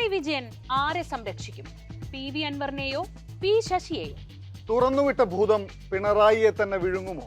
പിണറായി വിജയൻ ആരെ സംരക്ഷിക്കും? P V അൻവറിനെയോ പി ശശിയെയോ? തുറന്നുവിട്ട ഭൂതം പിണറായിയെ തന്നെ വിഴുങ്ങുമോ?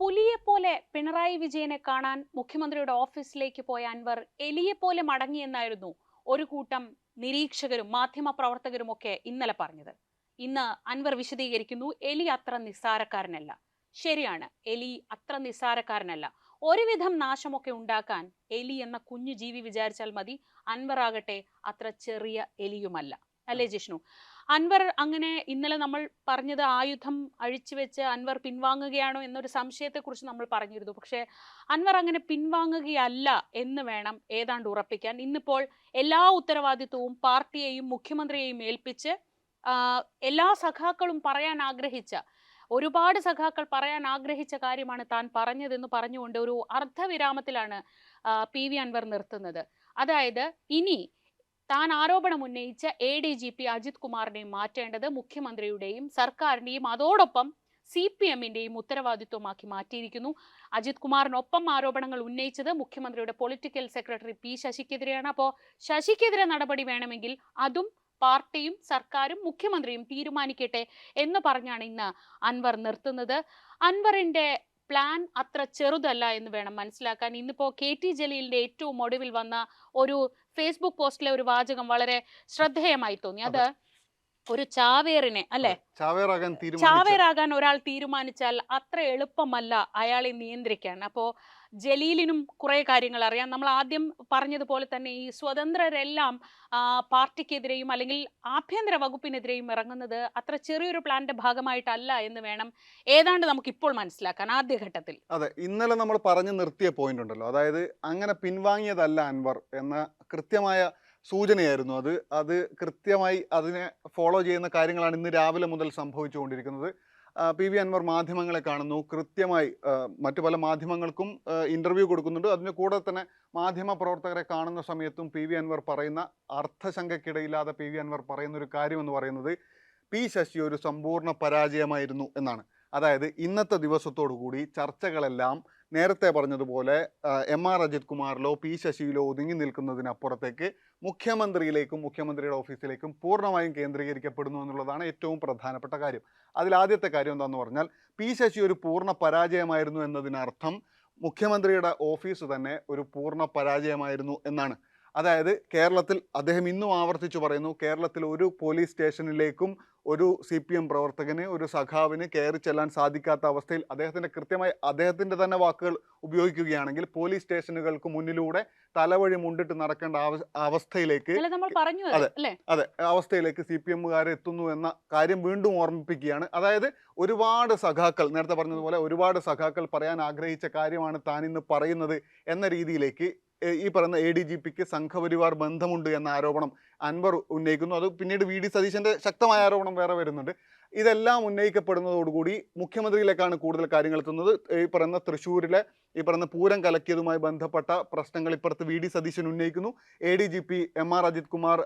പുലിയെ പോലെ പിണറായി വിജയനെ കാണാൻ മുഖ്യമന്ത്രിയുടെ ഓഫീസിലേക്ക് പോയ അൻവർ എലിയെ പോലെ മടങ്ങിയെന്നായിരുന്നു ഒരു കൂട്ടം നിരീക്ഷകരും മാധ്യമ പ്രവർത്തകരും ഒക്കെ ഇന്നലെ പറഞ്ഞത്. ഇന്ന് അൻവർ വിശദീകരിക്കുന്നു എലി അത്ര നിസ്സാരക്കാരനല്ല. ശരിയാണ്. എലി അത്ര നിസ്സാരക്കാരനല്ല. ഒരുവിധം നാശമൊക്കെ ഉണ്ടാക്കാൻ എലി എന്ന കുഞ്ഞു ജീവി വിചാരിച്ചാൽ മതി അൻവർ ആകട്ടെ അത്ര ചെറിയ എലിയുമല്ല. അല്ലേ ജിഷ്ണു? അൻവർ അങ്ങനെ ഇന്നലെ നമ്മൾ പറഞ്ഞത് ആയുധം അഴിച്ചു വെച്ച് അൻവർ പിൻവാങ്ങുകയാണോ എന്നൊരു സംശയത്തെക്കുറിച്ച് നമ്മൾ പറഞ്ഞിരുന്നു. പക്ഷേ അൻവർ അങ്ങനെ പിൻവാങ്ങുകയല്ല എന്ന് വേണം ഏതാണ്ട് ഉറപ്പിക്കാൻ. ഇന്നിപ്പോൾ എല്ലാ ഉത്തരവാദിത്വവും പാർട്ടിയെയും മുഖ്യമന്ത്രിയെയും ഏൽപ്പിച്ച് എല്ലാ സഖാക്കളും പറയാൻ ആഗ്രഹിച്ച ഒരുപാട് സഖാക്കൾ പറയാൻ ആഗ്രഹിച്ച കാര്യമാണ് താൻ പറഞ്ഞതെന്ന് പറഞ്ഞുകൊണ്ട് ഒരു അർദ്ധവിരാമത്തിലാണ് പി വി അൻവർ നിർത്തുന്നത്. അതായത് ഇനി താൻ ആരോപണം ഉന്നയിച്ച A D G P Ajith കുമാറിനെയും മാറ്റേണ്ടത് മുഖ്യമന്ത്രിയുടെയും സർക്കാരിന്റെയും അതോടൊപ്പം സി പി എമ്മിന്റെയും ഉത്തരവാദിത്വമാക്കി മാറ്റിയിരിക്കുന്നു. അജിത് കുമാറിനൊപ്പം ആരോപണങ്ങൾ ഉന്നയിച്ചത് മുഖ്യമന്ത്രിയുടെ പൊളിറ്റിക്കൽ സെക്രട്ടറി പി ശശിക്കെതിരെയാണ്. അപ്പോൾ ശശിക്കെതിരെ നടപടി വേണമെങ്കിൽ അതും പാർട്ടിയും സർക്കാരും മുഖ്യമന്ത്രിയും തീരുമാനിക്കട്ടെ എന്ന് പറഞ്ഞാണ് ഇന്ന് അൻവർ നിർത്തുന്നത്. അൻവറിന്റെ പ്ലാൻ അത്ര ചെറുതല്ല എന്ന് വേണം മനസ്സിലാക്കാൻ. ഇന്നിപ്പോ കെ ടി ജലീലിന്റെ ഏറ്റവും ഒടുവിൽ വന്ന ഒരു ഫേസ്ബുക്ക് പോസ്റ്റിലെ ഒരു വാചകം വളരെ ശ്രദ്ധേയമായി തോന്നി. അത് ഒരു ചാവേറിനെ അല്ലെ? ചാവേറാകാൻ ഒരാൾ തീരുമാനിച്ചാൽ അത്ര എളുപ്പമല്ല അയാളെ നിയന്ത്രിക്കാൻ. അപ്പോൾ ജലീലിനും കുറേ കാര്യങ്ങൾ അറിയാം. നമ്മൾ ആദ്യം പറഞ്ഞതുപോലെ തന്നെ ഈ സ്വതന്ത്രരെല്ലാം പാർട്ടിക്കെതിരെയും അല്ലെങ്കിൽ ആഭ്യന്തര വകുപ്പിനെതിരെയും ഇറങ്ങുന്നത് അത്ര ചെറിയൊരു പ്ലാന്റെ ഭാഗമായിട്ടല്ല എന്ന് വേണം ഏതാണ്ട് നമുക്ക് ഇപ്പോൾ മനസ്സിലാക്കാൻ ആദ്യഘട്ടത്തിൽ. അതെ ഇന്നലെ നമ്മൾ പറഞ്ഞു നിർത്തിയ പോയിന്റ് ഉണ്ടല്ലോ. അതായത് അങ്ങനെ പിൻവാങ്ങിയതല്ല അൻവർ എന്ന കൃത്യമായ സൂചനയായിരുന്നു അത്. അത് കൃത്യമായി അതിനെ ഫോളോ ചെയ്യുന്ന കാര്യങ്ങളാണ് ഇന്ന് രാവിലെ മുതൽ സംഭവിച്ചുകൊണ്ടിരിക്കുന്നത്. പി വി അൻവർ മാധ്യമങ്ങളെ കാണുന്നു. കൃത്യമായി മറ്റു പല മാധ്യമങ്ങൾക്കും ഇന്റർവ്യൂ കൊടുക്കുന്നുണ്ട്. അതിന്റെ കൂടെ തന്നെ മാധ്യമ പ്രവർത്തകരെ കാണുന്ന സമയത്തും പി വി അൻവർ പറയുന്ന അർത്ഥശങ്കയ്ക്കിടയില്ലാതെ പി വി അൻവർ പറയുന്ന ഒരു കാര്യം എന്ന് പറയുന്നത് പി ശശി ഒരു സമ്പൂർണ പരാജയമായിരുന്നു എന്നാണ്. അതായത് ഇന്നത്തെ ദിവസത്തോടു കൂടി ചർച്ചകളെല്ലാം നേരത്തെ പറഞ്ഞതുപോലെ എം ആർ അജിത് കുമാറിലോ പി ശശിയിലോ ഒതുങ്ങി നിൽക്കുന്നതിനപ്പുറത്തേക്ക് മുഖ്യമന്ത്രിയിലേക്കും മുഖ്യമന്ത്രിയുടെ ഓഫീസിലേക്കും പൂർണമായും കേന്ദ്രീകരിക്കപ്പെടുന്നു എന്നുള്ളതാണ് ഏറ്റവും പ്രധാനപ്പെട്ട കാര്യം. അതിൽ ആദ്യത്തെ കാര്യം എന്താണെന്ന് പറഞ്ഞാൽ പി ശശി ഒരു പൂർണ പരാജയമായിരുന്നു എന്നതിനർത്ഥം മുഖ്യമന്ത്രിയുടെ ഓഫീസ് തന്നെ ഒരു പൂർണ പരാജയമായിരുന്നു എന്നാണ്. അതായത് കേരളത്തിൽ അദ്ദേഹം ഇന്നും ആവർത്തിച്ചു പറയുന്നു കേരളത്തിൽ ഒരു പോലീസ് സ്റ്റേഷനിലേക്കും ഒരു സി പി എം പ്രവർത്തകന് ഒരു സഖാവിന് കയറി ചെല്ലാൻ സാധിക്കാത്ത അവസ്ഥയിൽ അദ്ദേഹത്തിന്റെ കൃത്യമായി അദ്ദേഹത്തിന്റെ തന്നെ വാക്കുകൾ ഉപയോഗിക്കുകയാണെങ്കിൽ പോലീസ് സ്റ്റേഷനുകൾക്ക് മുന്നിലൂടെ തലവഴി മുണ്ടിട്ട് നടക്കേണ്ട അവസ്ഥയിലേക്ക് അതെ. അതെ അവസ്ഥയിലേക്ക് സി പി എമ്മുകാർ എത്തുന്നു എന്ന കാര്യം വീണ്ടും ഓർമ്മിപ്പിക്കുകയാണ് അതായത് ഒരുപാട് സഖാക്കൾ നേരത്തെ പറഞ്ഞതുപോലെ ഒരുപാട് സഖാക്കൾ പറയാൻ ആഗ്രഹിച്ച കാര്യമാണ് താൻ ഇന്ന് പറയുന്നത് എന്ന രീതിയിലേക്ക് ഈ പറയുന്ന എ ഡി ജി പിക്ക് സംഘപരിവാർ ബന്ധമുണ്ട് എന്ന ആരോപണം അൻവർ ഉന്നയിക്കുന്നു. അത് പിന്നീട് വി ഡി സതീശന്റെ ശക്തമായ ആരോപണം വേറെ വരുന്നുണ്ട്. ഇതെല്ലാം ഉന്നയിക്കപ്പെടുന്നതോടുകൂടി മുഖ്യമന്ത്രിയിലേക്കാണ് കൂടുതൽ കാര്യങ്ങൾ എത്തുന്നത്. ഈ പറയുന്ന തൃശ്ശൂരിലെ ഈ പറയുന്ന പൂരം കലക്കിയതുമായി ബന്ധപ്പെട്ട പ്രശ്നങ്ങൾ ഇപ്പുറത്ത് V D Satheesan ഉന്നയിക്കുന്നു. A D G P M R Ajith Kumar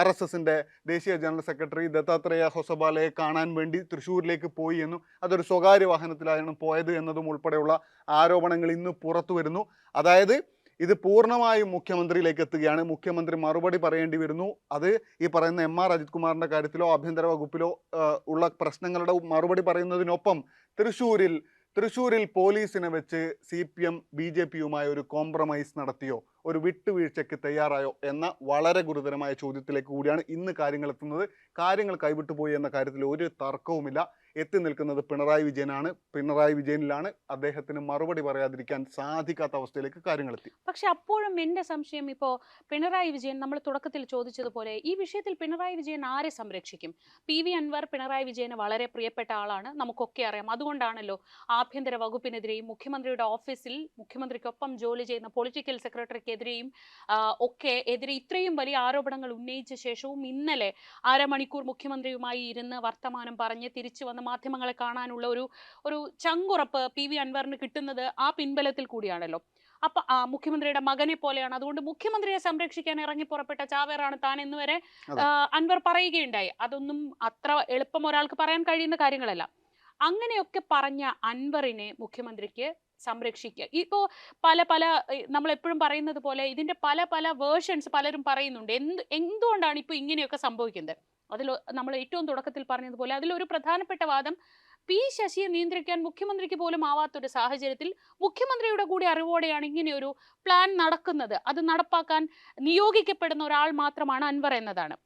R S എസിന്റെ ദേശീയ ജനറൽ സെക്രട്ടറി ദത്താത്രേയ ഹൊസബാലയെ കാണാൻ വേണ്ടി തൃശ്ശൂരിലേക്ക് പോയി എന്നും അതൊരു സ്വകാര്യ വാഹനത്തിലായിരുന്നു പോയത് എന്നതും ഉൾപ്പെടെയുള്ള ആരോപണങ്ങൾ ഇന്ന് പുറത്തു വരുന്നു. അതായത് ഇത് പൂർണമായും മുഖ്യമന്ത്രിയിലേക്ക് എത്തുകയാണ്. മുഖ്യമന്ത്രി മറുപടി പറയേണ്ടി വരുന്നു. അത് ഈ പറയുന്ന എം ആർ അജിത് കുമാറിന്റെ കാര്യത്തിലോ ആഭ്യന്തര വകുപ്പിലോ ഉള്ള പ്രശ്നങ്ങളുടെ മറുപടി പറയുന്നതിനൊപ്പം തൃശ്ശൂരിൽ തൃശ്ശൂരിൽ പോലീസിനെ വെച്ച് C P M B J പിയുമായി ഒരു കോംപ്രമൈസ് നടത്തിയോ? ഒരു വിട്ടുവീഴ്ചയ്ക്ക് തയ്യാറായോ എന്ന വളരെ ഗുരുതരമായ ചോദ്യത്തിലേക്ക് കൂടിയാണ് ഇന്ന് കാര്യങ്ങൾ എത്തുന്നത് കാര്യങ്ങൾ കൈവിട്ടുപോയി എന്ന കാര്യത്തിൽ ഒരു തർക്കവുമില്ല. എത്തി നിൽക്കുന്നത് പിണറായി വിജയനാണ്. പിണറായി വിജയനിലാണ്. അദ്ദേഹത്തിന് മറുപടി പറയാതിരിക്കാൻ സാധിക്കാത്ത അവസ്ഥയിലേക്ക് കാര്യങ്ങൾ എത്തി പക്ഷെ അപ്പോഴും എന്റെ സംശയം ഇപ്പോ പിണറായി വിജയൻ നമ്മൾ തുടക്കത്തിൽ ചോദിച്ചതുപോലെ ഈ വിഷയത്തിൽ പിണറായി വിജയൻ ആരെ സംരക്ഷിക്കും? പി വി അൻവർ പിണറായി വിജയന് വളരെ പ്രിയപ്പെട്ട ആളാണ്. നമുക്കൊക്കെ അറിയാം. അതുകൊണ്ടാണല്ലോ ആഭ്യന്തര വകുപ്പിനെതിരെയും മുഖ്യമന്ത്രിയുടെ ഓഫീസിൽ മുഖ്യമന്ത്രിക്കൊപ്പം ജോലി ചെയ്യുന്ന പൊളിറ്റിക്കൽ സെക്രട്ടറിക്കെതിരെയും ആ, ഒക്കെ എതിരെ ഇത്രയും വലിയ ആരോപണങ്ങൾ ഉന്നയിച്ച ശേഷവും ഇന്നലെ അരമണിക്കൂർ മുഖ്യമന്ത്രിയുമായി ഇരുന്ന് വർത്തമാനം പറഞ്ഞ് തിരിച്ചു വന്ന് മാധ്യമങ്ങളെ കാണാനുള്ള ഒരു ഒരു ചങ്കുറപ്പ് പി വി അൻവറിന് കിട്ടുന്നത് ആ പിൻബലത്തിൽ കൂടിയാണല്ലോ. അപ്പൊ ആ മുഖ്യമന്ത്രിയുടെ മകനെ പോലെയാണ്. അതുകൊണ്ട് മുഖ്യമന്ത്രിയെ സംരക്ഷിക്കാൻ ഇറങ്ങി പുറപ്പെട്ട ചാവേറാണ് താൻ എന്ന് വരെ അൻവർ പറയുകയുണ്ടായി. അതൊന്നും അത്ര എളുപ്പം ഒരാൾക്ക് പറയാൻ കഴിയുന്ന കാര്യങ്ങളല്ല. അങ്ങനെയൊക്കെ പറഞ്ഞ അൻവറിനെ മുഖ്യമന്ത്രിക്ക് സംരക്ഷിക്കുക. ഇപ്പോൾ പല പല നമ്മൾ എപ്പോഴും പറയുന്നത് പോലെ ഇതിന്റെ പല പല വേർഷൻസ് പലരും പറയുന്നുണ്ട്. എന്ത് എന്തുകൊണ്ടാണ് ഇപ്പോൾ ഇങ്ങനെയൊക്കെ സംഭവിക്കുന്നത്? അതിൽ നമ്മൾ ഏറ്റവും തുടക്കത്തിൽ പറഞ്ഞതുപോലെ അതിലൊരു പ്രധാനപ്പെട്ട വാദം പി ശശിയെ നിയന്ത്രിക്കാൻ മുഖ്യമന്ത്രിക്ക് പോലും ആവാത്തൊരു സാഹചര്യത്തിൽ മുഖ്യമന്ത്രിയുടെ കൂടി അറിവോടെയാണ് ഇങ്ങനെയൊരു പ്ലാൻ നടക്കുന്നത്. അത് നടപ്പാക്കാൻ നിയോഗിക്കപ്പെടുന്ന ഒരാൾ മാത്രമാണ് അൻവർ എന്നതാണ്.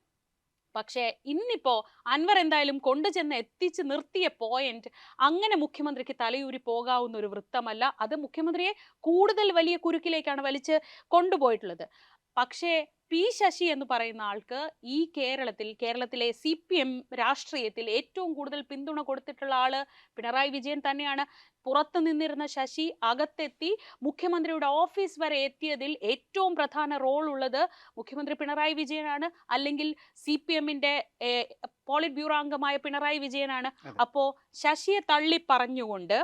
പക്ഷേ ഇന്നിപ്പോ അൻവർ എന്തായാലും കൊണ്ടുചെന്ന് എത്തിച്ച് നിർത്തിയ പോയിന്റ് അങ്ങനെ മുഖ്യമന്ത്രിക്ക് തലയൂരി പോകാവുന്ന ഒരു വൃത്തമല്ല. അത് മുഖ്യമന്ത്രിയെ കൂടുതൽ വലിയ കുരുക്കിലേക്കാണ് വലിച്ച് കൊണ്ടുപോയിട്ടുള്ളത്. പക്ഷേ പി ശശി എന്ന് പറയുന്ന ആൾക്ക് ഈ കേരളത്തിൽ കേരളത്തിലെ സി പി എം രാഷ്ട്രീയത്തിൽ ഏറ്റവും കൂടുതൽ പിന്തുണ കൊടുത്തിട്ടുള്ള ആൾ പിണറായി വിജയൻ തന്നെയാണ്. പുറത്തു നിന്നിരുന്ന ശശി അകത്തെത്തി മുഖ്യമന്ത്രിയുടെ ഓഫീസ് വരെ എത്തിയതിൽ ഏറ്റവും പ്രധാന റോൾ ഉള്ളത് മുഖ്യമന്ത്രി പിണറായി വിജയനാണ്. അല്ലെങ്കിൽ സി പി എമ്മിന്റെ പോളിറ്റ് ബ്യൂറോ അംഗമായ പിണറായി വിജയനാണ്. അപ്പോ ശശിയെ തള്ളി പറഞ്ഞുകൊണ്ട്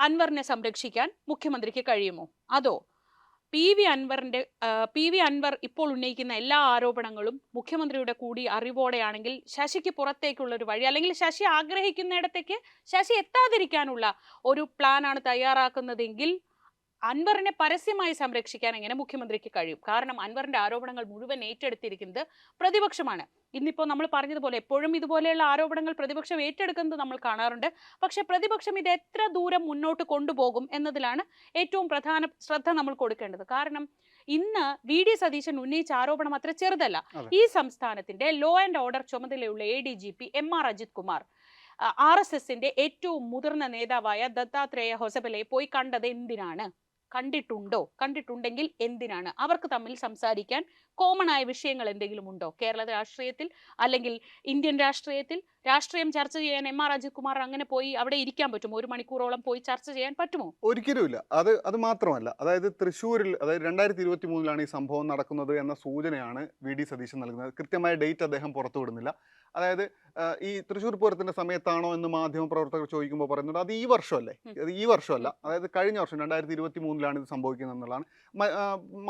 അൻവറിനെ സംരക്ഷിക്കാൻ മുഖ്യമന്ത്രിക്ക് കഴിയുമോ? അതോ പി വി അൻവറിന്റെ പി വി അൻവർ ഇപ്പോൾ ഉന്നയിക്കുന്ന എല്ലാ ആരോപണങ്ങളും മുഖ്യമന്ത്രിയുടെ കൂടി അറിവോടെയാണെങ്കിൽ ശശിക്ക് പുറത്തേക്കുള്ള ഒരു വഴി അല്ലെങ്കിൽ ശശി ആഗ്രഹിക്കുന്നിടത്തേക്ക് ശശി എത്താതിരിക്കാനുള്ള ഒരു പ്ലാനാണ് തയ്യാറാക്കുന്നതെങ്കിൽ അൻവറിനെ പരസ്യമായി സംരക്ഷിക്കാൻ എങ്ങനെ മുഖ്യമന്ത്രിക്ക് കഴിയും? കാരണം അൻവറിന്റെ ആരോപണങ്ങൾ മുഴുവൻ ഏറ്റെടുത്തിരിക്കുന്നത് പ്രതിപക്ഷമാണ്. ഇന്നിപ്പോൾ നമ്മൾ പറഞ്ഞതുപോലെ എപ്പോഴും ഇതുപോലെയുള്ള ആരോപണങ്ങൾ പ്രതിപക്ഷം ഏറ്റെടുക്കുന്നത് നമ്മൾ കാണാറുണ്ട്. പക്ഷേ പ്രതിപക്ഷം ഇത് എത്ര ദൂരം മുന്നോട്ട് കൊണ്ടുപോകും എന്നതിലാണ് ഏറ്റവും പ്രധാന ശ്രദ്ധ നമ്മൾ കൊടുക്കേണ്ടത്. കാരണം ഇന്ന് വി ഡി സതീശൻ ഉന്നയിച്ച ആരോപണം അത്ര ചെറുതല്ല. ഈ സംസ്ഥാനത്തിന്റെ ലോ ആൻഡ് ഓർഡർ ചുമതലയുള്ള A D G P M R Ajith Kumar R S എസിന്റെ ഏറ്റവും മുതിർന്ന നേതാവായ ദത്താത്രേയ ഹൊസബലയെ പോയി കണ്ടത് എന്തിനാണ്? കണ്ടിട്ടുണ്ടോ? കണ്ടിട്ടുണ്ടെങ്കിൽ എന്തിനാണ്? അവർക്ക് തമ്മിൽ സംസാരിക്കാൻ കോമൺ ആയ വിഷയങ്ങൾ എന്തെങ്കിലും ഉണ്ടോ? കേരള രാഷ്ട്രീയത്തിൽ അല്ലെങ്കിൽ ഇന്ത്യൻ രാഷ്ട്രീയത്തിൽ? രാഷ്ട്രീയം ചർച്ച ചെയ്യാൻ എം ആർ അജിത് കുമാർ അങ്ങനെ പോയി അവിടെ ഇരിക്കാൻ പറ്റുമോ? ഒരു മണിക്കൂറോളം പോയി ചർച്ച ചെയ്യാൻ പറ്റുമോ? ഒരിക്കലുമില്ല അത് അത് മാത്രമല്ല. അതായത് തൃശ്ശൂരിൽ അതായത് രണ്ടായിരത്തി ഇരുപത്തി മൂന്നിലാണ് ഈ സംഭവം നടക്കുന്നത് എന്ന സൂചനയാണ് വി ഡി സതീശൻ നൽകുന്നത്. കൃത്യമായ ഡേറ്റ് അദ്ദേഹം പുറത്തുവിടുന്നില്ല. അതായത് ഈ തൃശ്ശൂർ പൂരത്തിന്റെ സമയത്താണോ എന്ന് മാധ്യമ പ്രവർത്തകർ ചോദിക്കുമ്പോൾ പറയുന്നുണ്ട്. അത് ഈ വർഷമല്ലേ? അത് ഈ വർഷമല്ല. അതായത് കഴിഞ്ഞ വർഷം രണ്ടായിരത്തി ഇരുപത്തി മൂന്നിലാണ് ഇത് സംഭവിക്കുന്നത് എന്നുള്ളതാണ്.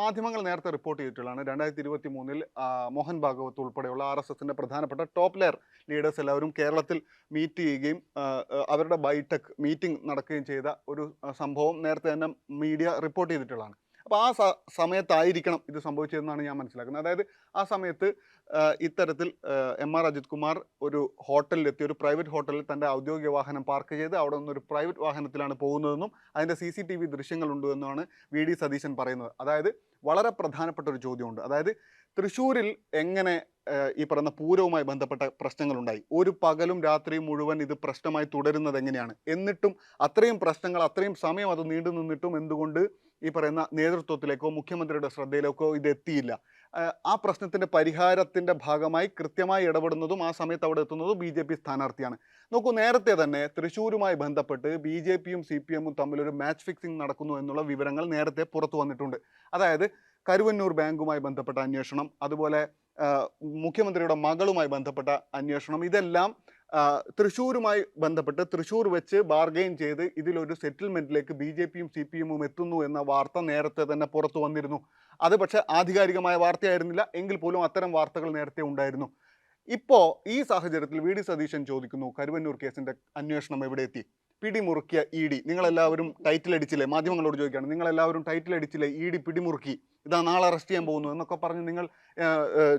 മാധ്യമങ്ങൾ നേരത്തെ റിപ്പോർട്ട് ചെയ്തിട്ടുള്ളതാണ്. രണ്ടായിരത്തി ഇരുപത്തി മൂന്നിൽ മോഹൻ ഭാഗവത് ഉൾപ്പെടെയുള്ള ആർ എസ് എസിന്റെ പ്രധാനപ്പെട്ട ടോപ്പ് ലെയർ ലീഡേഴ്സ് എല്ലാവരും കേരളത്തിൽ മീറ്റ് ചെയ്യുകയും അവരുടെ ബൈടെക് മീറ്റിംഗ് നടക്കുകയും ചെയ്ത ഒരു സംഭവം നേരത്തെ തന്നെ മീഡിയ റിപ്പോർട്ട് ചെയ്തിട്ടുള്ളതാണ്. അപ്പോൾ ആ സമയത്തായിരിക്കണം ഇത് സംഭവിച്ചതെന്നാണ് ഞാൻ മനസ്സിലാക്കുന്നത്. അതായത് ആ സമയത്ത് ഇത്തരത്തിൽ എം ആർ അജിത് കുമാർ ഒരു ഹോട്ടലിലെത്തി ഒരു പ്രൈവറ്റ് ഹോട്ടലിൽ തന്റെ ഔദ്യോഗിക വാഹനം പാർക്ക് ചെയ്ത് അവിടെ നിന്ന് ഒരു പ്രൈവറ്റ് വാഹനത്തിലാണ് പോകുന്നതെന്നും അതിന്റെ സി സി ടി വി ദൃശ്യങ്ങളുണ്ടെന്നുമാണ് വി ഡി സതീശൻ പറയുന്നത്. അതായത് വളരെ പ്രധാനപ്പെട്ട ഒരു ചോദ്യമുണ്ട്. അതായത് തൃശ്ശൂരിൽ എങ്ങനെ ഈ പറയുന്ന പൂരവുമായി ബന്ധപ്പെട്ട പ്രശ്നങ്ങളുണ്ടായി? ഒരു പകലും രാത്രിയും മുഴുവൻ ഇത് പ്രശ്നമായി തുടരുന്നത് എങ്ങനെയാണ്? എന്നിട്ടും അത്രയും പ്രശ്നങ്ങൾ അത്രയും സമയം അത് നീണ്ടു നിന്നിട്ടും എന്തുകൊണ്ട് ഈ പറയുന്ന നേതൃത്വത്തിലേക്കോ മുഖ്യമന്ത്രിയുടെ ശ്രദ്ധയിലേക്കോ ഇത് എത്തിയില്ല? ആ പ്രശ്നത്തിന്റെ പരിഹാരത്തിന്റെ ഭാഗമായി കൃത്യമായി ഇടപെടുന്നതും ആ സമയത്ത് അവിടെ എത്തുന്നതും ബി ജെ പി സ്ഥാനാർത്ഥിയാണ്. നോക്കൂ നേരത്തെ തന്നെ തൃശ്ശൂരുമായി ബന്ധപ്പെട്ട് ബി ജെ പിയും സി പി എമ്മും തമ്മിലൊരു മാച്ച് ഫിക്സിംഗ് നടക്കുന്നു എന്നുള്ള വിവരങ്ങൾ നേരത്തെ പുറത്തു വന്നിട്ടുണ്ട്. അതായത് കരുവന്നൂർ ബാങ്കുമായി ബന്ധപ്പെട്ട അന്വേഷണം അതുപോലെ മുഖ്യമന്ത്രിയുടെ മകളുമായി ബന്ധപ്പെട്ട അന്വേഷണം ഇതെല്ലാം തൃശ്ശൂരുമായി ബന്ധപ്പെട്ട് തൃശ്ശൂർ വെച്ച് ബാർഗെയിൻ ചെയ്ത് ഇതിലൊരു സെറ്റിൽമെന്റിലേക്ക് ബി ജെ പിയും സി പി എമ്മും എത്തുന്നു എന്ന വാർത്ത നേരത്തെ തന്നെ പുറത്തു വന്നിരുന്നു. അത് പക്ഷേ ആധികാരികമായ വാർത്തയായിരുന്നില്ല എങ്കിൽ പോലും അത്തരം വാർത്തകൾ നേരത്തെ ഉണ്ടായിരുന്നു. ഇപ്പോൾ ഈ സാഹചര്യത്തിൽ വി ഡി സതീശൻ ചോദിക്കുന്നു കരുവന്നൂർ കേസിന്റെ അന്വേഷണം എവിടെ എത്തി പിടിമുറുക്കിയ ഇ ഡി. നിങ്ങളെല്ലാവരും ടൈറ്റിൽ അടിച്ചില്ലേ? മാധ്യമങ്ങളോട് ചോദിക്കുകയാണ്. നിങ്ങളെല്ലാവരും ടൈറ്റിൽ അടിച്ചില്ലേ? ഇ ഡി പിടിമുറുക്കി. ഇതാ നാളെ അറസ്റ്റ് ചെയ്യാൻ പോകുന്നു എന്നൊക്കെ പറഞ്ഞ് നിങ്ങൾ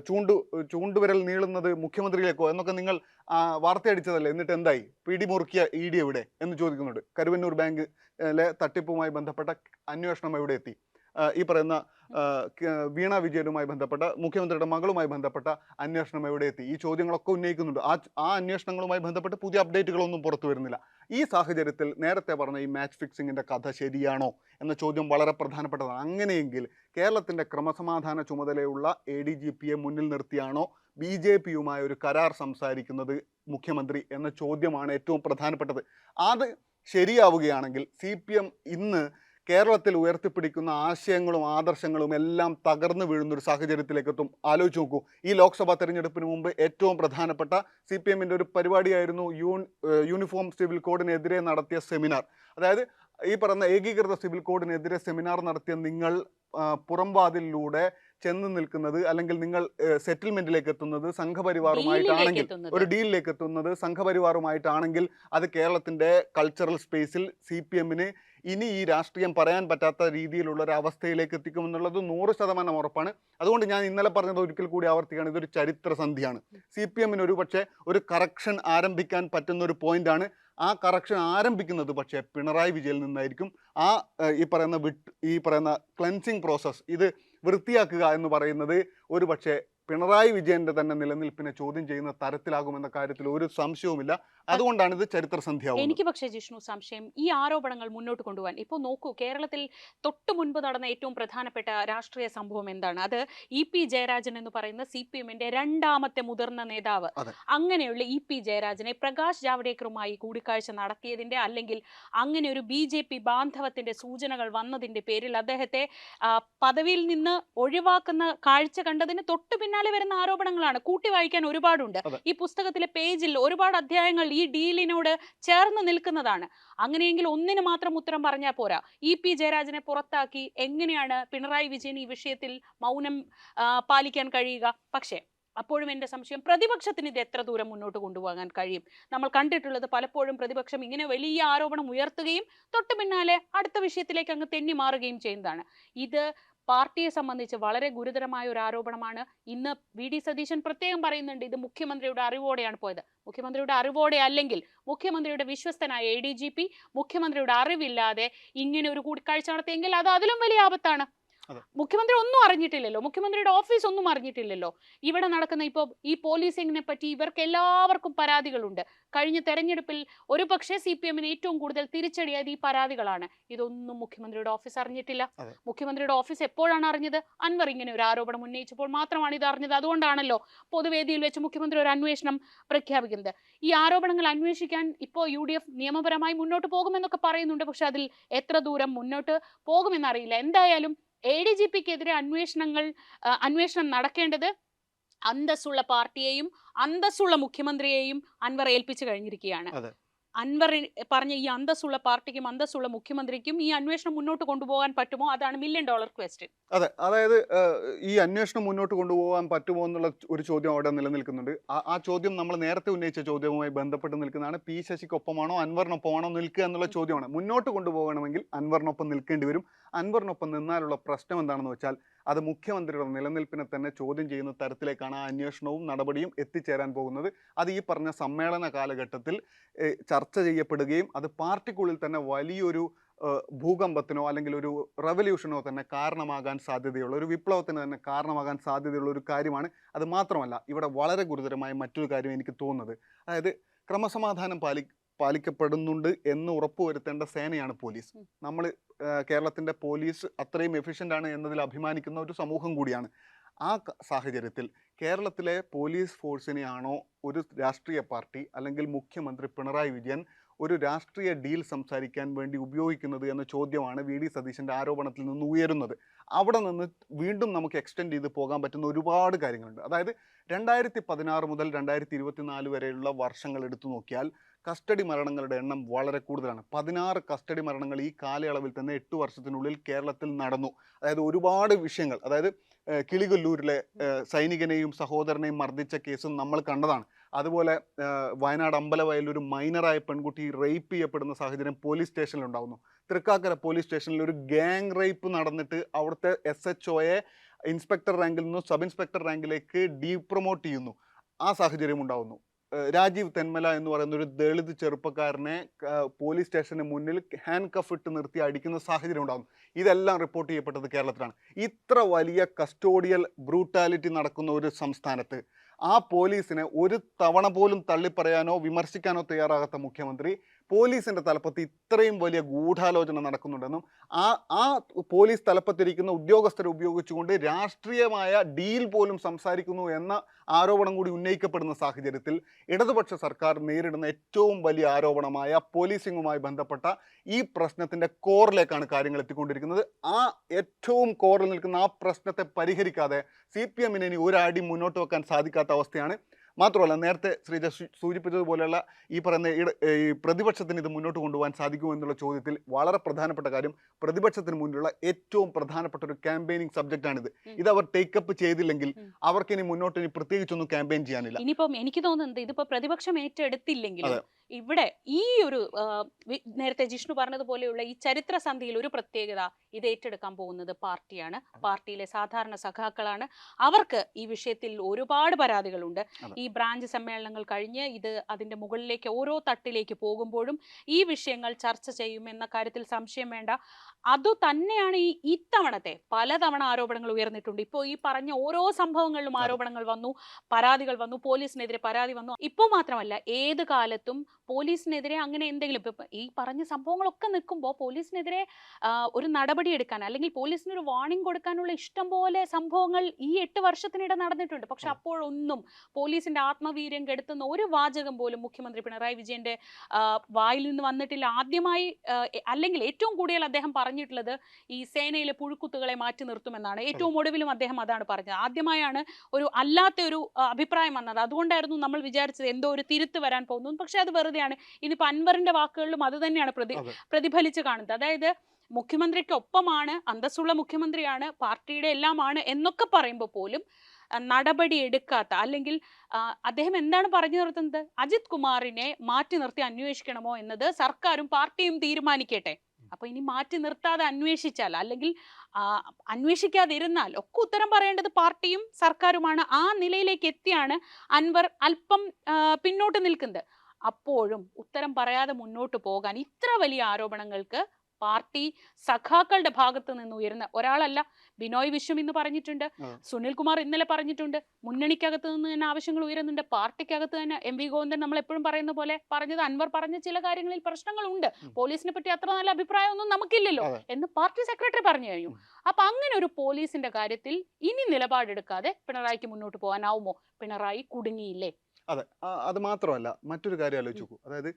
ചൂണ്ടു ചൂണ്ടുവിരൽ നീളുന്നത് മുഖ്യമന്ത്രിയിലേക്കോ എന്നൊക്കെ നിങ്ങൾ വാർത്തയടിച്ചതല്ലേ? എന്നിട്ട് എന്തായി? പിടിമുറുക്കിയ ഇ ഡി എവിടെ? എന്ന് ചോദിക്കുന്നുണ്ട്. കരുവന്നൂർ ബാങ്കിലെ തട്ടിപ്പുമായി ബന്ധപ്പെട്ട അന്വേഷണം എവിടെ എത്തി? ഈ പറയുന്ന വീണ വിജയനുമായി ബന്ധപ്പെട്ട മുഖ്യമന്ത്രിയുടെ മകളുമായി ബന്ധപ്പെട്ട അന്വേഷണം എവിടെ എത്തി? ഈ ചോദ്യങ്ങളൊക്കെ ഉന്നയിക്കുന്നുണ്ട്. ആ ആ അന്വേഷണങ്ങളുമായി ബന്ധപ്പെട്ട് പുതിയ അപ്ഡേറ്റുകളൊന്നും പുറത്തു വരുന്നില്ല. ഈ സാഹചര്യത്തിൽ നേരത്തെ പറഞ്ഞ ഈ മാച്ച് ഫിക്സിങ്ങിന്റെ കഥ ശരിയാണോ എന്ന ചോദ്യം വളരെ പ്രധാനപ്പെട്ടതാണ്. അങ്ങനെയെങ്കിൽ കേരളത്തിന്റെ ക്രമസമാധാന ചുമതലയുള്ള എ ഡി ജി പിയെ മുന്നിൽ നിർത്തിയാണോ ബി ജെ പിയുമായ ഒരു കരാർ സംസാരിക്കുന്നത് മുഖ്യമന്ത്രി എന്ന ചോദ്യമാണ് ഏറ്റവും പ്രധാനപ്പെട്ടത്. അത് ശരിയാവുകയാണെങ്കിൽ സി പി എം ഇന്ന് കേരളത്തിൽ ഉയർത്തിപ്പിടിക്കുന്ന ആശയങ്ങളും ആദർശങ്ങളും എല്ലാം തകർന്നു വീഴുന്നൊരു സാഹചര്യത്തിലേക്ക് എത്തും ആലോചിച്ച് നോക്കൂ. ഈ ലോക്സഭാ തെരഞ്ഞെടുപ്പിന് മുമ്പ് ഏറ്റവും പ്രധാനപ്പെട്ട സി പി എമ്മിന്റെ ഒരു പരിപാടിയായിരുന്നു യൂൺ യൂണിഫോം സിവിൽ കോഡിനെതിരെ നടത്തിയ സെമിനാർ. അതായത് ഈ പറഞ്ഞ ഏകീകൃത സിവിൽ കോഡിനെതിരെ സെമിനാർ നടത്തിയ നിങ്ങൾ പുറംവാതിലൂടെ പുറംവാതിലിലൂടെ ചെന്ന് നിൽക്കുന്നത് അല്ലെങ്കിൽ നിങ്ങൾ സെറ്റിൽമെന്റിലേക്ക് എത്തുന്നത് സംഘപരിവാറുമായിട്ടാണെങ്കിൽ ഒരു ഡീലിലേക്ക് എത്തുന്നത് സംഘപരിവാറുമായിട്ടാണെങ്കിൽ അത് കേരളത്തിന്റെ കൾച്ചറൽ സ്പേസിൽ സി പി എമ്മിന് ഇനി ഈ രാഷ്ട്രീയം പറയാൻ പറ്റാത്ത രീതിയിലുള്ള ഒരു അവസ്ഥയിലേക്ക് എത്തിക്കുമെന്നുള്ളത് നൂറ് ശതമാനം ഉറപ്പാണ്. അതുകൊണ്ട് ഞാൻ ഇന്നലെ പറഞ്ഞത് ഒരിക്കൽ കൂടി ആവർത്തിക്കുകയാണ്. ഇതൊരു ചരിത്ര സന്ധിയാണ്. സി പി എമ്മിന് ഒരു പക്ഷേ ഒരു കറക്ഷൻ ആരംഭിക്കാൻ പറ്റുന്ന ഒരു പോയിന്റാണ് ആ കറക്ഷൻ ആരംഭിക്കുന്നത് പക്ഷേ പിണറായി വിജയനിൽ നിന്നായിരിക്കും. ആ ഈ പറയുന്ന വിട്ട് ഈ പറയുന്ന ക്ലെൻസിങ് പ്രോസസ്സ് ഇത് വൃത്തിയാക്കുക എന്ന് പറയുന്നത് ഒരു പക്ഷേ പിണറായി വിജയന്റെ തന്നെ നിലനിൽപ്പിനെ ചോദ്യം ചെയ്യുന്ന തരത്തിലാകുമെന്ന കാര്യത്തിൽ ഒരു സംശയവുമില്ല. അതുകൊണ്ടാണ് ഇത് ചരിത്ര സന്ധ്യ എനിക്ക് പക്ഷേ ജിഷ്ണു സംശയം. ഈ ആരോപണങ്ങൾ മുന്നോട്ട് കൊണ്ടുപോകാൻ. ഇപ്പോൾ നോക്കൂ കേരളത്തിൽ തൊട്ടു മുൻപ് നടന്ന ഏറ്റവും പ്രധാനപ്പെട്ട രാഷ്ട്രീയ സംഭവം എന്താണ്? അത് ഇ പി ജയരാജൻ എന്ന് പറയുന്ന സി പി എമ്മിന്റെ രണ്ടാമത്തെ മുതിർന്ന നേതാവ്. അങ്ങനെയുള്ള ഇ പി ജയരാജനെ പ്രകാശ് ജാവ്ദേക്കറുമായി കൂടിക്കാഴ്ച നടത്തിയതിന്റെ അല്ലെങ്കിൽ അങ്ങനെ ഒരു ബി ജെ പി ബാന്ധവത്തിന്റെ സൂചനകൾ വന്നതിന്റെ പേരിൽ അദ്ദേഹത്തെ പദവിയിൽ നിന്ന് ഒഴിവാക്കുന്ന കാഴ്ച കണ്ടതിന് തൊട്ടു പിന്നാലെ വരുന്ന ആരോപണങ്ങളാണ്. കൂട്ടി വായിക്കാൻ ഒരുപാടുണ്ട്. ഈ പുസ്തകത്തിലെ പേജിൽ ഒരുപാട് അധ്യായങ്ങൾ ഈ ഡീലിനോട് ചേർന്ന് നിൽക്കുന്നതാണ്. അങ്ങനെയെങ്കിൽ ഒന്നിന് മാത്രം ഉത്തരം പറഞ്ഞാൽ പോരാ. ഇ പി ജയരാജനെ പുറത്താക്കി എങ്ങനെയാണ് പിണറായി വിജയൻ ഈ വിഷയത്തിൽ മൗനം പാലിക്കാൻ കഴിയുക? പക്ഷേ അപ്പോഴും എന്റെ സംശയം പ്രതിപക്ഷത്തിന് ഇത് എത്ര ദൂരം മുന്നോട്ട് കൊണ്ടുപോകാൻ കഴിയും? നമ്മൾ കണ്ടിട്ടുള്ളത് പലപ്പോഴും പ്രതിപക്ഷം ഇങ്ങനെ വലിയ ആരോപണം ഉയർത്തുകയും തൊട്ടു പിന്നാലെ അടുത്ത വിഷയത്തിലേക്ക് അങ്ങ് തെന്നി മാറുകയും ചെയ്യുന്നതാണ്. ഇത് പാർട്ടിയെ സംബന്ധിച്ച് വളരെ ഗുരുതരമായ ഒരു ആരോപണമാണ് ഇന്ന് വി ഡി സതീശൻ പ്രത്യേകം പറയുന്നുണ്ട് ഇത് മുഖ്യമന്ത്രിയുടെ അറിവോടെയാണ് പോയത് മുഖ്യമന്ത്രിയുടെ അറിവോടെ അല്ലെങ്കിൽ മുഖ്യമന്ത്രിയുടെ വിശ്വസ്തനായ എ ഡി ജി പി മുഖ്യമന്ത്രിയുടെ അറിവില്ലാതെ ഇങ്ങനെ ഒരു കൂടിക്കാഴ്ച നടത്തിയെങ്കിൽ അത് അതിലും വലിയ ആപത്താണ്. മുഖ്യമന്ത്രി ഒന്നും അറിഞ്ഞിട്ടില്ലല്ലോ. മുഖ്യമന്ത്രിയുടെ ഓഫീസ് ഒന്നും അറിഞ്ഞിട്ടില്ലല്ലോ. ഇവിടെ നടക്കുന്ന ഇപ്പോൾ ഈ പോലീസിങ്ങിനെ പറ്റി ഇവർക്ക് എല്ലാവർക്കും പരാതികളുണ്ട്. കഴിഞ്ഞ തെരഞ്ഞെടുപ്പിൽ ഒരു പക്ഷേ സി പി എമ്മിന് ഏറ്റവും കൂടുതൽ തിരിച്ചടിയായത് ഈ പരാതികളാണ്. ഇതൊന്നും മുഖ്യമന്ത്രിയുടെ ഓഫീസ് അറിഞ്ഞിട്ടില്ല. മുഖ്യമന്ത്രിയുടെ ഓഫീസ് എപ്പോഴാണ് അറിഞ്ഞത്? അൻവർ ഇങ്ങനെ ഒരു ആരോപണം ഉന്നയിച്ചപ്പോൾ മാത്രമാണ് ഇത് അറിഞ്ഞത്. അതുകൊണ്ടാണല്ലോ പൊതുവേദിയിൽ വെച്ച് മുഖ്യമന്ത്രി ഒരു അന്വേഷണം പ്രഖ്യാപിക്കുന്നത്. ഈ ആരോപണങ്ങൾ അന്വേഷിക്കാൻ ഇപ്പോൾ യു ഡി എഫ് നിയമപരമായി മുന്നോട്ട് പോകുമെന്നൊക്കെ പറയുന്നുണ്ട്. പക്ഷെ അതിൽ എത്ര ദൂരം മുന്നോട്ട് പോകുമെന്നറിയില്ല. എന്തായാലും എ ഡി ജി പിക്കെതിരെ അന്വേഷണങ്ങൾ അന്വേഷണം നടക്കേണ്ടത് അന്തസ്സുള്ള പാർട്ടിയെയും അന്തസ്സുള്ള മുഖ്യമന്ത്രിയെയും അൻവർ ഏൽപ്പിച്ചു കഴിഞ്ഞിരിക്കുകയാണ്. അൻവർ പറഞ്ഞ ഈ അന്തസ്സുള്ള പാർട്ടിക്കും അന്തസ്സുള്ള മുഖ്യമന്ത്രിക്കും ഈ അന്വേഷണം മുന്നോട്ട് കൊണ്ടുപോകാൻ പറ്റുമോ? അതാണ് മില്യൺ ഡോളർ ക്വസ്റ്റ്യൻ അതെ അതായത് ഈ അന്വേഷണം മുന്നോട്ട് കൊണ്ടുപോകാൻ പറ്റുമോ എന്നുള്ള ഒരു ചോദ്യം അവിടെ നിലനിൽക്കുന്നുണ്ട്. ആ- ചോദ്യം നമ്മൾ നേരത്തെ ഉന്നയിച്ച ചോദ്യവുമായി ബന്ധപ്പെട്ട് നിൽക്കുന്നതാണ്. പി ശശിക്കൊപ്പമാണോ അൻവറിനൊപ്പമാണോ നിൽക്കുക എന്നുള്ള ചോദ്യമാണ്. മുന്നോട്ട് കൊണ്ടുപോകണമെങ്കിൽ അൻവറിനൊപ്പം നിൽക്കേണ്ടി വരും. അൻവറിനൊപ്പം നിന്നാലുള്ള പ്രശ്നം എന്താണെന്ന് വെച്ചാൽ അത് മുഖ്യമന്ത്രിയുടെ നിലനിൽപ്പിനെ തന്നെ ചോദ്യം ചെയ്യുന്ന തരത്തിലേക്കാണ് ആ അന്വേഷണവും നടപടിയും എത്തിച്ചേരാൻ പോകുന്നത്. അത് ഈ പറഞ്ഞ സമ്മേളന കാലഘട്ടത്തിൽ ചർച്ച ചെയ്യപ്പെടുകയും അത് പാർട്ടിക്കുള്ളിൽ തന്നെ വലിയൊരു ഭൂകമ്പത്തിനോ അല്ലെങ്കിൽ ഒരു റെവല്യൂഷനോ തന്നെ കാരണമാകാൻ സാധ്യതയുള്ള ഒരു വിപ്ലവത്തിന് തന്നെ കാരണമാകാൻ സാധ്യതയുള്ള ഒരു കാര്യമാണ്. അത് മാത്രമല്ല ഇവിടെ വളരെ ഗുരുതരമായ മറ്റൊരു കാര്യം എനിക്ക് തോന്നുന്നത്. അതായത് ക്രമസമാധാനം പാലി പാലിക്കപ്പെടുന്നുണ്ട് എന്ന് ഉറപ്പുവരുത്തേണ്ട സേനയാണ് പോലീസ്. നമ്മൾ കേരളത്തിന്റെ പോലീസ് അത്രയും എഫിഷ്യന്റ് ആണ് എന്നതിൽ അഭിമാനിക്കുന്ന ഒരു സമൂഹം കൂടിയാണ്. ആ സാഹചര്യത്തിൽ കേരളത്തിലെ പോലീസ് ഫോഴ്സിനെയാണോ ഒരു രാഷ്ട്രീയ പാർട്ടി അല്ലെങ്കിൽ മുഖ്യമന്ത്രി പിണറായി വിജയൻ ഒരു രാഷ്ട്രീയ ഡീൽ സംസാരിക്കാൻ വേണ്ടി ഉപയോഗിക്കുന്നത് എന്ന ചോദ്യമാണ് വി. ഡി. സതീശന്റെ ആരോപണത്തിൽ നിന്ന് ഉയരുന്നത്. അവിടെ നിന്ന് വീണ്ടും നമുക്ക് എക്സ്റ്റെൻഡ് ചെയ്ത് പോകാൻ പറ്റുന്ന ഒരുപാട് കാര്യങ്ങളുണ്ട്. അതായത് രണ്ടായിരത്തി പതിനാറ് മുതൽ രണ്ടായിരത്തി ഇരുപത്തിനാല് വരെയുള്ള വർഷങ്ങൾ എടുത്തു നോക്കിയാൽ കസ്റ്റഡി മരണങ്ങളുടെ എണ്ണം വളരെ കൂടുതലാണ്. പതിനാറ് കസ്റ്റഡി മരണങ്ങൾ ഈ കാലയളവിൽ തന്നെ എട്ട് വർഷത്തിനുള്ളിൽ കേരളത്തിൽ നടന്നു. അതായത് ഒരുപാട് വിഷയങ്ങൾ. അതായത് കിളികൊല്ലൂരിലെ സൈനികനെയും സഹോദരനെയും മർദ്ദിച്ച കേസും നമ്മൾ കണ്ടതാണ്. അതുപോലെ വയനാട് അമ്പലവയലിൽ ഒരു മൈനറായ പെൺകുട്ടി റേപ്പ് ചെയ്യപ്പെടുന്ന സാഹചര്യം പോലീസ് സ്റ്റേഷനിൽ ഉണ്ടാകുന്നു തൃക്കാക്കര പോലീസ് സ്റ്റേഷനിൽ ഒരു ഗ്യാങ് റേപ്പ് നടന്നിട്ട് അവിടുത്തെ എസ് എച്ച് ഒയെ ഇൻസ്പെക്ടർ റാങ്കിൽ നിന്നും സബ് ഇൻസ്പെക്ടർ റാങ്കിലേക്ക് ഡീ പ്രൊമോട്ട് ചെയ്യുന്നു. ആ സാഹചര്യം ഉണ്ടാകുന്നു രാജീവ് തെന്മല എന്ന് പറയുന്ന ഒരു ദളിത് ചെറുപ്പക്കാരനെ പോലീസ് സ്റ്റേഷന് മുന്നിൽ ഹാൻഡ് കഫ് ഇട്ട് നിർത്തി അടിക്കുന്ന സാഹചര്യം ഉണ്ടാകും. ഇതെല്ലാം റിപ്പോർട്ട് ചെയ്യപ്പെട്ടത് കേരളത്തിലാണ്. ഇത്ര വലിയ കസ്റ്റോഡിയൽ ബ്രൂട്ടാലിറ്റി നടക്കുന്ന ഒരു സംസ്ഥാനത്ത് ആ പോലീസിനെ ഒരു തവണ പോലും തള്ളിപ്പറയാനോ വിമർശിക്കാനോ തയ്യാറാകാത്ത മുഖ്യമന്ത്രി പോലീസിന്റെ തലപ്പത്ത് ഇത്രയും വലിയ ഗൂഢാലോചന നടക്കുന്നുണ്ടെന്നും ആ ആ പോലീസ് തലപ്പത്തിരിക്കുന്ന ഉദ്യോഗസ്ഥരെ ഉപയോഗിച്ചുകൊണ്ട് രാഷ്ട്രീയമായ ഡീൽ പോലും സംസാരിക്കുന്നു എന്ന ആരോപണം കൂടി ഉന്നയിക്കപ്പെടുന്ന സാഹചര്യത്തിൽ ഇടതുപക്ഷ സർക്കാർ നേരിടുന്ന ഏറ്റവും വലിയ ആരോപണമായ പോലീസിങ്ങുമായി ബന്ധപ്പെട്ട ഈ പ്രശ്നത്തിന്റെ കോറിലേക്കാണ് കാര്യങ്ങൾ എത്തിക്കൊണ്ടിരിക്കുന്നത്. ആ ഏറ്റവും കോറിൽ നിൽക്കുന്ന ആ പ്രശ്നത്തെ പരിഹരിക്കാതെ സി പി എമ്മിന് ഇനി ഒരടി മുന്നോട്ട് വെക്കാൻ സാധിക്കാത്ത അവസ്ഥയാണ്. മാത്രമല്ല നേരത്തെ ശ്രീജ സൂചിപ്പിച്ചതുപോലെയുള്ള ഈ പറയുന്ന ഈ പ്രതിപക്ഷത്തിന് ഇത് മുന്നോട്ട് കൊണ്ടുപോകാൻ സാധിക്കുമോ എന്നുള്ള ചോദ്യത്തിൽ വളരെ പ്രധാനപ്പെട്ട കാര്യം പ്രതിപക്ഷത്തിന് മുന്നിലുള്ള ഏറ്റവും പ്രധാനപ്പെട്ട ഒരു ക്യാമ്പയിനിങ് സബ്ജക്റ്റ് ആണിത്. ഇത് അവർ ടേക്കപ്പ് ചെയ്തില്ലെങ്കിൽ അവർക്ക് ഇനി മുന്നോട്ട് ഇനി പ്രത്യേകിച്ചൊന്നും ക്യാമ്പയിൻ ചെയ്യാനില്ല. ഇനിയിപ്പം എനിക്ക് തോന്നുന്നത് ഇതിപ്പോ പ്രതിപക്ഷം ഏറ്റെടുത്തില്ലെങ്കിലും അതെ. ഇവിടെ ഈ ഒരു നേരത്തെ ജിഷ്ണു പറഞ്ഞതുപോലെയുള്ള ഈ ചരിത്ര സന്ധിയിൽ ഒരു പ്രത്യേകത ഇത് ഏറ്റെടുക്കാൻ പോകുന്നത് പാർട്ടിയാണ്. പാർട്ടിയിലെ സാധാരണ സഖാക്കളാണ്. അവർക്ക് ഈ വിഷയത്തിൽ ഒരുപാട് പരാതികളുണ്ട്. ഈ ബ്രാഞ്ച് സമ്മേളനങ്ങൾ കഴിഞ്ഞ് ഇത് അതിന്റെ മുകളിലേക്ക് ഓരോ തട്ടിലേക്ക് പോകുമ്പോഴും ഈ വിഷയങ്ങൾ ചർച്ച ചെയ്യുമെന്ന കാര്യത്തിൽ സംശയം വേണ്ട. അതു തന്നെയാണ് ഈ ഇത്തവണത്തെ പലതവണ ആരോപണങ്ങൾ ഉയർന്നിട്ടുണ്ട്. ഇപ്പോൾ ഈ പറഞ്ഞ ഓരോ സംഭവങ്ങളിലും ആരോപണങ്ങൾ വന്നു പരാതികൾ വന്നു പോലീസിനെതിരെ പരാതി വന്നു. ഇപ്പോൾ മാത്രമല്ല ഏത് കാലത്തും പോലീസിനെതിരെ അങ്ങനെ എന്തെങ്കിലും ഇപ്പം ഈ പറഞ്ഞ സംഭവങ്ങളൊക്കെ നിൽക്കുമ്പോൾ പോലീസിനെതിരെ ഒരു നടപടി എടുക്കാൻ അല്ലെങ്കിൽ പോലീസിന് ഒരു വാർണിംഗ് കൊടുക്കാനുള്ള ഇഷ്ടം പോലെ സംഭവങ്ങൾ ഈ എട്ട് വർഷത്തിനിടെ നടന്നിട്ടുണ്ട്. പക്ഷെ. അപ്പോഴൊന്നും പോലീസിന്റെ ആത്മവീര്യം കെടുത്തുന്ന ഒരു വാചകം പോലും മുഖ്യമന്ത്രി പിണറായി വിജയന്റെ വായിൽ നിന്ന് വന്നിട്ടില്ല. ആദ്യമായി അല്ലെങ്കിൽ ഏറ്റവും കൂടുതൽ അദ്ദേഹം പറഞ്ഞിട്ടുള്ളത് ഈ സേനയിലെ പുഴുക്കുത്തുകളെ മാറ്റി നിർത്തുമെന്നാണ്. ഏറ്റവും ഒടുവിലും അദ്ദേഹം അതാണ് പറഞ്ഞത്. ആദ്യമായാണ് ഒരു അല്ലാത്ത ഒരു അഭിപ്രായം വന്നത്. അതുകൊണ്ടായിരുന്നു നമ്മൾ വിചാരിച്ചത് എന്തോ ഒരു തിരുത്ത് വരാൻ പോകുന്നു. പക്ഷെ അത് വെറുതെയാണ്. ഇനിയിപ്പോൾ അൻവറിന്റെ വാക്കുകളിലും അത് തന്നെയാണ് പ്രതി പ്രതിഫലിച്ച് കാണുന്നത്. അതായത് മുഖ്യമന്ത്രിക്കൊപ്പമാണ് അന്തസ്സുള്ള മുഖ്യമന്ത്രിയാണ് പാർട്ടിയുടെ എല്ലാമാണ് എന്നൊക്കെ പറയുമ്പോൾ പോലും നടപടി എടുക്കാത്ത അല്ലെങ്കിൽ അദ്ദേഹം എന്താണ് പറഞ്ഞു നിർത്തുന്നത്? അജിത് കുമാറിനെ മാറ്റി നിർത്തി അന്വേഷിക്കണമോ എന്നത് സർക്കാരും പാർട്ടിയും തീരുമാനിക്കട്ടെ. അപ്പൊ ഇനി മാറ്റി നിർത്താതെ അന്വേഷിച്ചാൽ അല്ലെങ്കിൽ അന്വേഷിക്കാതിരുന്നാൽ ഒക്കെ ഉത്തരം പറയേണ്ടത് പാർട്ടിയും സർക്കാരുമാണ്. ആ നിലയിലേക്ക് എത്തിയാണ് അൻവർ അല്പം പിന്നോട്ട് നിൽക്കുന്നത്. അപ്പോഴും ഉത്തരം പറയാതെ മുന്നോട്ട് പോകാൻ ഇത്ര വലിയ ആരോപണങ്ങൾക്ക് പാർട്ടി സഖാക്കളുടെ ഭാഗത്ത് നിന്ന് ഉയരുന്ന ഒരാളല്ല ബിനോയ് വിശ്വം ഇന്ന് പറഞ്ഞിട്ടുണ്ട്. സുനിൽകുമാർ സുനിൽ കുമാർ ഇന്നലെ പറഞ്ഞിട്ടുണ്ട്. മുന്നണിക്കകത്ത് നിന്ന് തന്നെ ആവശ്യങ്ങൾ ഉയരുന്നുണ്ട്. പാർട്ടിക്കകത്ത് തന്നെ എം വി ഗോവിന്ദൻ നമ്മൾ എപ്പോഴും പറയുന്ന പോലെ പറഞ്ഞത് അൻവർ പറഞ്ഞ ചില കാര്യങ്ങളിൽ പ്രശ്നങ്ങളുണ്ട്. പോലീസിനെ പറ്റി അത്ര നല്ല അഭിപ്രായമൊന്നും നമുക്കില്ലല്ലോ എന്ന് പാർട്ടി സെക്രട്ടറി പറഞ്ഞു കഴിഞ്ഞു. അപ്പൊ അങ്ങനെ ഒരു പോലീസിന്റെ കാര്യത്തിൽ ഇനി നിലപാടെടുക്കാതെ പിണറായിക്ക് മുന്നോട്ട് പോകാനാവുമോ? പിണറായി കുടുങ്ങിയില്ലേ? അതെ. അത് മാത്രമല്ല മറ്റൊരു കാര്യം ആലോചിച്ചു അതായത്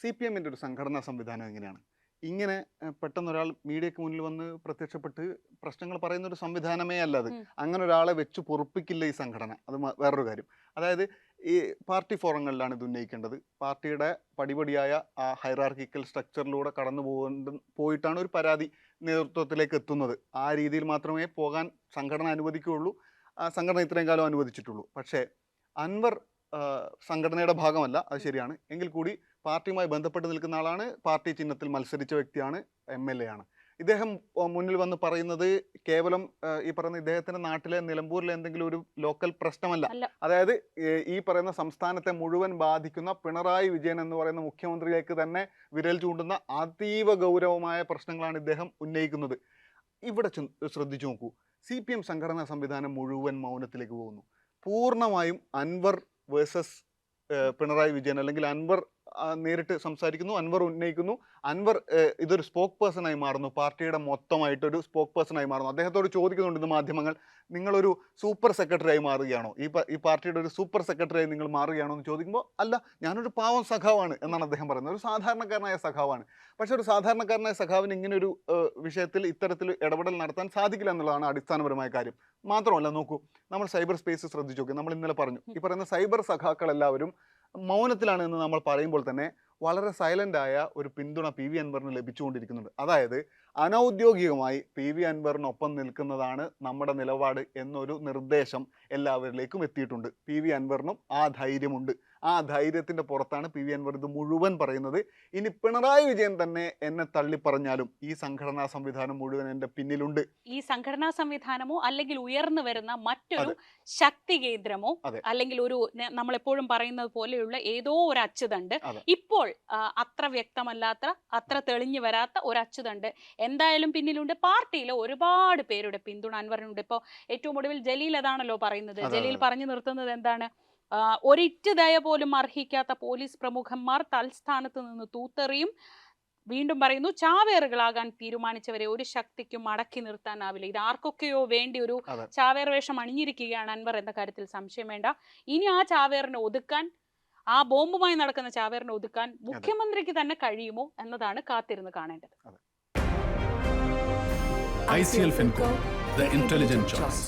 സി പി എമ്മിന്റെ ഒരു സംഘടനാ സംവിധാനം എങ്ങനെയാണ്? ഇങ്ങനെ പെട്ടെന്ന് ഒരാൾ മീഡിയക്ക് മുന്നിൽ വന്ന് പ്രത്യക്ഷപ്പെട്ട് പ്രശ്നങ്ങൾ പറയുന്ന ഒരു സംവിധാനമേ അല്ല അത്. അങ്ങനെ ഒരാളെ വെച്ച് പൊറുപ്പിക്കില്ല ഈ സംഘടന. അത് വേറൊരു കാര്യം. അതായത് ഈ പാർട്ടി ഫോറങ്ങളിലാണ് ഇത് ഉന്നയിക്കേണ്ടത്. പാർട്ടിയുടെ പടിപടിയായ ആ ഹൈറാർക്കിക്കൽ സ്ട്രക്ചറിലൂടെ കടന്നു പോകേണ്ട പോയിട്ടാണ് ഒരു പരാതി നേതൃത്വത്തിലേക്ക് എത്തുന്നത്. ആ രീതിയിൽ മാത്രമേ പോകാൻ സംഘടന അനുവദിക്കുകയുള്ളൂ. ആ സംഘടന ഇത്രയും കാലം അനുവദിച്ചിട്ടുള്ളൂ. പക്ഷേ അൻവർ സംഘടനയുടെ ഭാഗമല്ല. അത് ശരിയാണ്. എങ്കിൽ കൂടി പാർട്ടിയുമായി ബന്ധപ്പെട്ട് നിൽക്കുന്ന ആളാണ്. പാർട്ടി ചിഹ്നത്തിൽ മത്സരിച്ച വ്യക്തിയാണ് എം എൽ എ ആണ്. ഇദ്ദേഹം മുന്നിൽ വന്ന് പറയുന്നത് കേവലം ഈ പറയുന്ന ഇദ്ദേഹത്തിന്റെ നാട്ടിലെ നിലമ്പൂരിലെ എന്തെങ്കിലും ഒരു ലോക്കൽ പ്രശ്നമല്ല. അതായത് ഈ പറയുന്ന സംസ്ഥാനത്തെ മുഴുവൻ ബാധിക്കുന്ന പിണറായി വിജയൻ എന്ന് പറയുന്ന മുഖ്യമന്ത്രിയിലേക്ക് തന്നെ വിരൽ ചൂണ്ടുന്ന അതീവ ഗൗരവമായ പ്രശ്നങ്ങളാണ് ഇദ്ദേഹം ഉന്നയിക്കുന്നത്. ഇവിടെ ശ്രദ്ധിച്ചു നോക്കൂ. സി പി എം സംഘടനാ സംവിധാനം മുഴുവൻ മൗനത്തിലേക്ക് പോകുന്നു. പൂർണമായും അൻവർ വേഴ്സസ് പിണറായി വിജയൻ അല്ലെങ്കിൽ അൻവർ നേരിട്ട് സംസാരിക്കുന്നു അൻവർ ഉന്നയിക്കുന്നു. അൻവർ ഇതൊരു സ്പോക്ക് പേഴ്സണായി മാറുന്നു. പാർട്ടിയുടെ മൊത്തമായിട്ടൊരു സ്പോക്ക് പേഴ്സണായി മാറുന്നു. അദ്ദേഹത്തോട് ചോദിക്കുന്നുണ്ട് ഇന്ന് മാധ്യമങ്ങൾ നിങ്ങളൊരു സൂപ്പർ സെക്രട്ടറി ആയി മാറുകയാണോ? ഈ ഈ പാർട്ടിയുടെ ഒരു സൂപ്പർ സെക്രട്ടറി ആയി നിങ്ങൾ മാറുകയാണോ എന്ന് ചോദിക്കുമ്പോൾ അല്ല ഞാനൊരു പാവം സഖാവാണ് എന്നാണ് അദ്ദേഹം പറയുന്നത്. ഒരു സാധാരണക്കാരനായ സഖാവാണ്. പക്ഷെ ഒരു സാധാരണക്കാരനായ സഖാവിന് ഇങ്ങനെ ഒരു വിഷയത്തിൽ ഇത്തരത്തിൽ ഇടപെടൽ നടത്താൻ സാധിക്കില്ല എന്നുള്ളതാണ് അടിസ്ഥാനപരമായ കാര്യം. മാത്രമല്ല നോക്കൂ നമ്മൾ സൈബർ സ്പേസ് ശ്രദ്ധിച്ചു നോക്കി. നമ്മൾ ഇന്നലെ പറഞ്ഞു ഈ പറയുന്ന സൈബർ സഖാക്കൾ എല്ലാവരും മൗനത്തിലാണ് എന്ന് നമ്മൾ പറയുമ്പോൾ തന്നെ വളരെ സൈലന്റ് ആയ ഒരു പിന്തുണ പി വി അൻവറിന് ലഭിച്ചുകൊണ്ടിരിക്കുന്നുണ്ട്. അതായത് അനൗദ്യോഗികമായി പി വി അൻവറിനൊപ്പം നിൽക്കുന്നതാണ് നമ്മുടെ നിലപാട് എന്നൊരു നിർദ്ദേശം എല്ലാവരിലേക്കും എത്തിയിട്ടുണ്ട്. പി വി അൻവറിനും ആ ധൈര്യമുണ്ട്. ആ ധൈര്യത്തിന്റെ പുറത്താണ് പി വി അൻവർ ഇത് മുഴുവൻ പറയുന്നത്. ഇനി പിണറായി വിജയൻ തന്നെ എന്നെ തള്ളി പറഞ്ഞാലും ഈ സംഘടനാ സംവിധാനം മുഴുവൻ എന്റെ പിന്നിലുണ്ട്. ഈ സംഘടനാ സംവിധാനമോ അല്ലെങ്കിൽ ഉയർന്നു വരുന്ന മറ്റൊരു ശക്തി കേന്ദ്രമോ അല്ലെങ്കിൽ ഒരു നമ്മളെപ്പോഴും പറയുന്നത് പോലെയുള്ള ഏതോ ഒരു അച്ചുതണ്ട് ഇപ്പോൾ അത്ര വ്യക്തമല്ലാത്ത അത്ര തെളിഞ്ഞു വരാത്ത ഒരു അച്ചുതണ്ട് എന്തായാലും പിന്നിലുണ്ട്. പാർട്ടിയിലെ ഒരുപാട് പേരുടെ പിന്തുണ അൻവറിനുണ്ട്. ഇപ്പോൾ ഏറ്റവും ഒടുവിൽ ജലീൽ അതാണല്ലോ പറയുന്നത്. ജലീൽ പറഞ്ഞു നിർത്തുന്നത് എന്താണ്? ഒരിറ്റ് ദയ പോലും അർഹിക്കാത്ത പോലീസ് പ്രമുഖന്മാർ തൽസ്ഥാനത്ത് നിന്ന് തൂത്തെറിയും. വീണ്ടും പറയുന്നു ചാവേറുകളാകാൻ തീരുമാനിച്ചവരെ ഒരു ശക്തിക്കും അടക്കി നിർത്താനാവില്ല. ഇത് ആർക്കൊക്കെയോ വേണ്ടി ഒരു ചാവേർ വേഷം അണിഞ്ഞിരിക്കുകയാണ് അൻവർ എന്ന കാര്യത്തിൽ സംശയം വേണ്ട. ഇനി ആ ചാവേറിനെ ഒതുക്കാൻ ആ ബോംബുമായി നടക്കുന്ന ചാവേറിനെ ഒതുക്കാൻ മുഖ്യമന്ത്രിക്ക് തന്നെ കഴിയുമോ എന്നതാണ് കാത്തിരുന്ന് കാണേണ്ടത്. ICL FinCo, the intelligent choice.